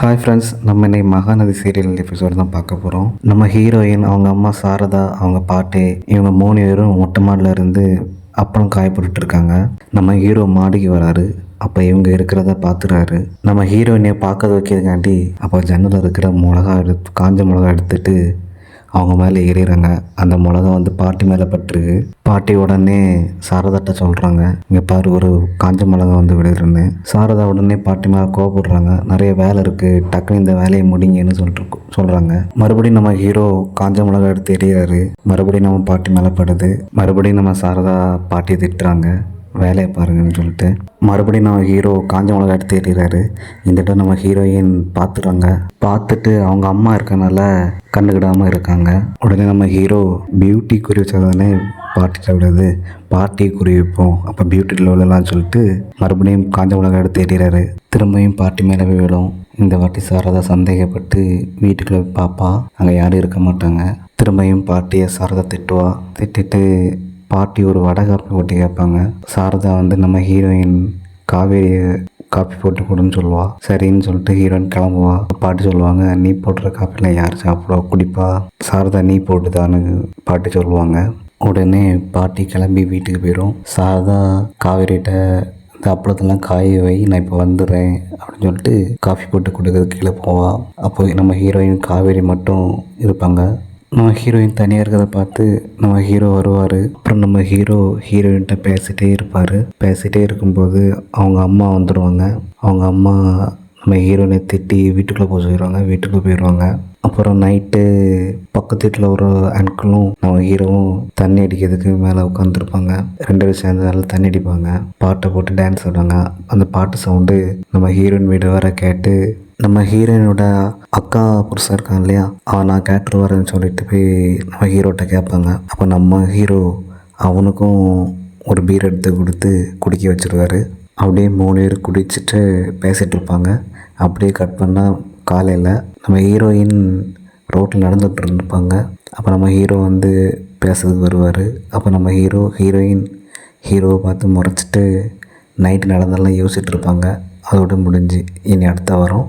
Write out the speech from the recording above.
Hi friends நம்ம இன்னைக்கு Mahanadi serial episode தான் பார்க்க போகிறோம் நம்ம ஹீரோயின் அவங்க அம்மா சாரதா அவங்க பாட்டி இவங்க மூணு பேரும் மொட்டை மாடில் இருந்து அப்பளம் காய இருக்காங்க. நம்ம ஹீரோ மாடிக்கு வராரு. அப்போ இவங்க இருக்கிறத பார்த்துறாரு நம்ம ஹீரோயினை பார்க்க வைக்கிறதுக்காண்டி அப்போ ஜன்னலில் இருக்கிற மிளகா எடுத்து காஞ்ச மிளகா எடுத்துட்டு அவங்க மேலே ஏறிடுறாங்க அந்த மிளகா வந்து பாட்டி மேலே பட்டுருக்கு. பாட்டி உடனே சாரதாட்ட சொல்கிறாங்க இங்கே பாரு ஒரு காஞ்ச மிளகா வந்து விழுதுன்னு சாரதா உடனே பாட்டி மேலே கோவப்படுறாங்க. நிறைய வேலை இருக்குது டக்குன்னு இந்த வேலையை முடிங்கன்னு சொல்லிட்டு சொல்கிறாங்க மறுபடியும் நம்ம ஹீரோ காஞ்ச மிளகா எடுத்து எறிகிறாரு. மறுபடியும் நம்ம பாட்டி மேலே படுது. மறுபடியும் நம்ம சாரதா பாட்டியை திட்டுறாங்க. வேலையை பாருங்கன்னு சொல்லிட்டு மறுபடியும் நம்ம ஹீரோ காஞ்ச மிளகா எடுத்து எறிகிறாரு இந்த இடம் நம்ம ஹீரோயின் பார்த்துறாங்க பார்த்துட்டு அவங்க அம்மா இருக்கனால கண்டுக்கிடாமல் இருக்காங்க. உடனே நம்ம ஹீரோ பியூட்டி குறி வச்சதானே பாட்டியில் விடாது பாட்டி குறி வைப்போம். அப்போ பியூட்டியில் விழலாம்னு சொல்லிட்டு மறுபடியும் காஞ்ச மிளகா எடுத்து எறிகிறாரு திரும்பியும் பாட்டி மேலே போய் விழும். இந்த வாட்டி சாரதா சந்தேகப்பட்டு வீட்டுக்குள்ளே பாப்பா. அங்கே யாரும் இருக்க மாட்டாங்க. திரும்பியும் பாட்டியை சாரதா திட்டுவா. திட்டிட்டு பாட்டி ஒரு வடை காப்பி போட்டு கேட்பாங்க. சாரதா வந்து நம்ம ஹீரோயின் காவேரி காப்பி போட்டு கொடுன்னு சொல்லுவா. சரின்னு சொல்லிட்டு ஹீரோயின் கிளம்புவா. பாட்டி சொல்லுவாங்க நீ போடுற காப்பிலாம் யார் சாப்பிடுவா? குடிப்பா. சாரதா நீ போட்டுதான்னு பாட்டி சொல்லுவாங்க. உடனே பாட்டி கிளம்பி வீட்டுக்கு போயிடும் சாரதா காவேரிகிட்ட இந்த அப்பளத்தெல்லாம் காய வை நான் இப்போ வந்துடுறேன். அப்படின்னு சொல்லிட்டு காஃபி போட்டு கொடுக்கறது கீழே போவா. அப்போ நம்ம ஹீரோயின் காவேரி மட்டும் இருப்பாங்க. நம்ம ஹீரோயின் தனியாக இருக்கிறத பார்த்து நம்ம ஹீரோ வருவார். அப்புறம் நம்ம ஹீரோ ஹீரோயின்கிட்ட பேசிகிட்டே இருப்பார். பேசிகிட்டே இருக்கும்போது அவங்க அம்மா வந்துடுவாங்க அவங்க அம்மா நம்ம ஹீரோயினை திட்டி வீட்டுக்குள்ளே போக சொல்லிடுவாங்க வீட்டுக்குள்ளே போயிடுவாங்க அப்புறம் நைட்டு பக்கத்து வீட்டில் ஒரு அங்கிளும் நம்ம ஹீரோவும் தண்ணி அடிக்கிறதுக்கு மேலே உட்காந்துருப்பாங்க ரெண்டு பேரும் சேர்ந்து நல்லா தண்ணி அடிப்பாங்க. பாட்டை போட்டு டான்ஸ் ஆடுவாங்க. அந்த பாட்டு சவுண்டு நம்ம ஹீரோயின் வீடு வர கேட்டு நம்ம ஹீரோயினோட அக்கா புருஷன் இருக்கான் இல்லையா? அவன் நான் கேட்டு வரேன்னு சொல்லிட்டு போய் நம்ம ஹீரோட்ட கேட்பாங்க. அப்போ நம்ம ஹீரோ அவனுக்கும் ஒரு பீர் எடுத்து கொடுத்து குடிக்க வச்சிருவாரு அப்படியே மூணு பேர் குடிச்சிட்டு பேசிகிட்டு இருப்பாங்க. அப்படியே கட் பண்ணால் காலையில் நம்ம ஹீரோயின் ரோட்டில் நடந்துகிட்டு இருந்துருப்பாங்க. அப்போ நம்ம ஹீரோ வந்து பேசுறதுக்கு வருவார். அப்போ நம்ம ஹீரோ ஹீரோயின் ஹீரோவை பார்த்து முறைச்சிட்டு நைட்டு நடந்தெல்லாம் யோசிச்சுட்டு இருப்பாங்க. அதோட முடிஞ்சு இனி அடுத்த வாரம்